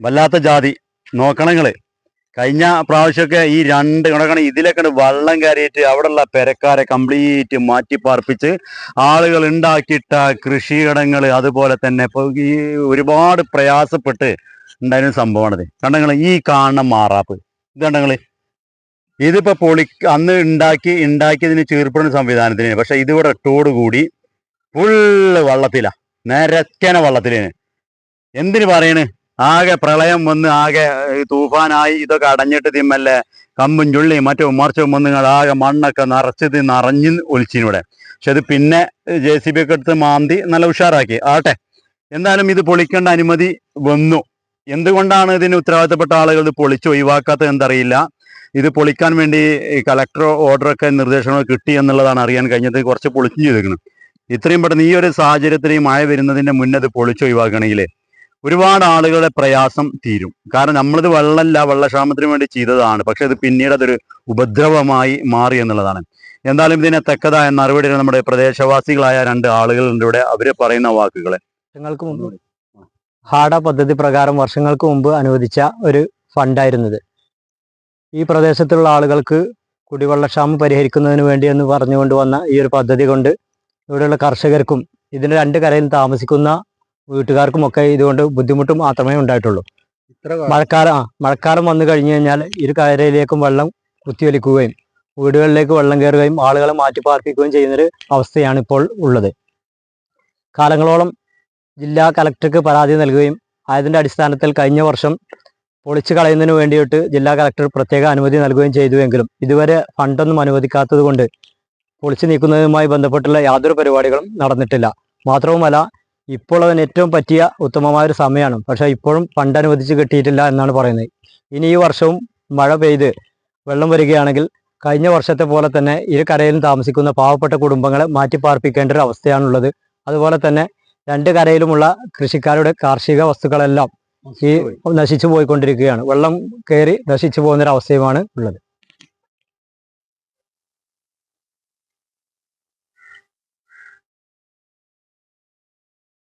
വല്ലാത്ത ജാതി. നോക്കണങ്ങൾ കഴിഞ്ഞ പ്രാവശ്യമൊക്കെ ഈ രണ്ട് കണക്കാണ് ഇതിലൊക്കെ വള്ളം കയറിയിട്ട് അവിടെയുള്ള പെരക്കാരെ കംപ്ലീറ്റ് മാറ്റി പാർപ്പിച്ച് ആളുകൾ ഉണ്ടാക്കിയിട്ട കൃഷിയിടങ്ങൾ അതുപോലെ തന്നെ ഇപ്പൊ ഈ ഒരുപാട് പ്രയാസപ്പെട്ട് ഉണ്ടായിരുന്ന സംഭവമാണത്. കണ്ടങ്ങൾ ഈ കാണുന്ന മാറാപ്പ്. ഇത് കണ്ടങ്ങൾ ഇതിപ്പോ പൊളി അന്ന് ഉണ്ടാക്കി ഉണ്ടാക്കിയതിന് ചീർപ്പിടുന്ന സംവിധാനത്തിന്. പക്ഷെ ഇതിവിടെ ഇട്ടോട് കൂടി ഫുള്ള് വള്ളത്തിലാ. നിരക്കന വള്ളത്തിലേന് എന്തിന് പറയണ്? ആകെ പ്രളയം വന്ന് ആകെ തൂഫാനായി ഇതൊക്കെ അടഞ്ഞിട്ട് തിമ്മല്ലേ കമ്പും ചുള്ളിയും മറ്റു മറിച്ചും വന്നുങ്ങൾ ആകെ മണ്ണൊക്കെ നിറച്ച് നിറഞ്ഞ് ഒലിച്ചിനിവിടെ പക്ഷെ അത് പിന്നെ ജെ സി ബി ഒക്കെ എടുത്ത് മാന്തി നല്ല ഉഷാറാക്കി. ആട്ടെ എന്തായാലും ഇത് പൊളിക്കേണ്ട അനുമതി വന്നു. എന്തുകൊണ്ടാണ് ഇതിന് ഉത്തരവാദിത്തപ്പെട്ട ആളുകൾ ഇത് പൊളിച്ച് ഒഴിവാക്കാത്തത് എന്തറിയില്ല ഇത് പൊളിക്കാൻ വേണ്ടി കളക്ടർ ഓർഡറൊക്കെ നിർദ്ദേശങ്ങൾ കിട്ടി എന്നുള്ളതാണ് അറിയാൻ കഴിഞ്ഞത്. കുറച്ച് പൊളിച്ചു ചെയ്തേക്കണം. ഇത്രയും പെട്ടെന്ന് ഈ ഒരു സാഹചര്യത്തിൽ മഴ വരുന്നതിന്റെ മുന്നേ ഇത് പൊളിച്ച് ഒഴിവാക്കണമെങ്കിൽ ഒരുപാട് ആളുകളുടെ പ്രയാസം തീരും. കാരണം നമ്മളിത് വെള്ളമല്ല വെള്ളക്ഷാമത്തിന് വേണ്ടി ചെയ്തതാണ്. പക്ഷെ ഇത് പിന്നീട് അതൊരു ഉപദ്രവമായി മാറി എന്നുള്ളതാണ്. എന്തായാലും ഇതിനെ തക്കതായ നടപടി നമ്മുടെ പ്രദേശവാസികളായ രണ്ട് ആളുകളുണ്ട് ഇവിടെ. അവർ പറയുന്ന വാക്കുകളെ. വർഷങ്ങൾക്ക് മുമ്പ് ഹാഡ പദ്ധതി പ്രകാരം വർഷങ്ങൾക്ക് മുമ്പ് അനുവദിച്ച ഒരു ഫണ്ടായിരുന്നത്. ഈ പ്രദേശത്തുള്ള ആളുകൾക്ക് കുടിവെള്ളക്ഷാമം പരിഹരിക്കുന്നതിന് വേണ്ടി എന്ന് പറഞ്ഞുകൊണ്ട് വന്ന ഈ ഒരു പദ്ധതി കൊണ്ട് ഇവിടെയുള്ള കർഷകർക്കും ഇതിന് രണ്ട് കരയിൽ താമസിക്കുന്ന വീട്ടുകാർക്കുമൊക്കെ ഇതുകൊണ്ട് ബുദ്ധിമുട്ട് മാത്രമേ ഉണ്ടായിട്ടുള്ളൂ. മഴക്കാലം ആ മഴക്കാലം വന്നു കഴിഞ്ഞു കഴിഞ്ഞാൽ ഇരു കരയിലേക്കും വെള്ളം കുത്തിയൊലിക്കുകയും വീടുകളിലേക്ക് വെള്ളം കയറുകയും ആളുകളെ മാറ്റി പാർപ്പിക്കുകയും ചെയ്യുന്നൊരു അവസ്ഥയാണ് ഇപ്പോൾ ഉള്ളത്. കാലങ്ങളോളം ജില്ലാ കലക്ടർക്ക് പരാതി നൽകുകയും അതിന്റെ അടിസ്ഥാനത്തിൽ കഴിഞ്ഞ വർഷം പൊളിച്ചു കളയുന്നതിന് വേണ്ടിയിട്ട് ജില്ലാ കലക്ടർ പ്രത്യേക അനുമതി നൽകുകയും ചെയ്തുവെങ്കിലും ഇതുവരെ ഫണ്ടൊന്നും അനുവദിക്കാത്തത് കൊണ്ട് പൊളിച്ചു നീക്കുന്നതുമായി ബന്ധപ്പെട്ടുള്ള യാതൊരു പരിപാടികളും നടന്നിട്ടില്ല. മാത്രവുമല്ല ഇപ്പോൾ അതിന് ഏറ്റവും പറ്റിയ ഉത്തമമായ ഒരു സമയമാണ്. പക്ഷേ ഇപ്പോഴും ഫണ്ട് അനുവദിച്ച് കിട്ടിയിട്ടില്ല എന്നാണ് പറയുന്നത്. ഇനി ഈ വർഷവും മഴ പെയ്ത് വെള്ളം വരികയാണെങ്കിൽ കഴിഞ്ഞ വർഷത്തെ പോലെ തന്നെ ഇരു കരയിലും താമസിക്കുന്ന പാവപ്പെട്ട കുടുംബങ്ങളെ മാറ്റി പാർപ്പിക്കേണ്ട ഒരു അവസ്ഥയാണുള്ളത്. അതുപോലെ തന്നെ രണ്ട് കരയിലുമുള്ള കൃഷിക്കാരുടെ കാർഷിക വസ്തുക്കളെല്ലാം ഈ നശിച്ചു പോയിക്കൊണ്ടിരിക്കുകയാണ് വെള്ളം കയറി നശിച്ചു പോകുന്ന ഒരു അവസ്ഥയുമാണ് ഉള്ളത്.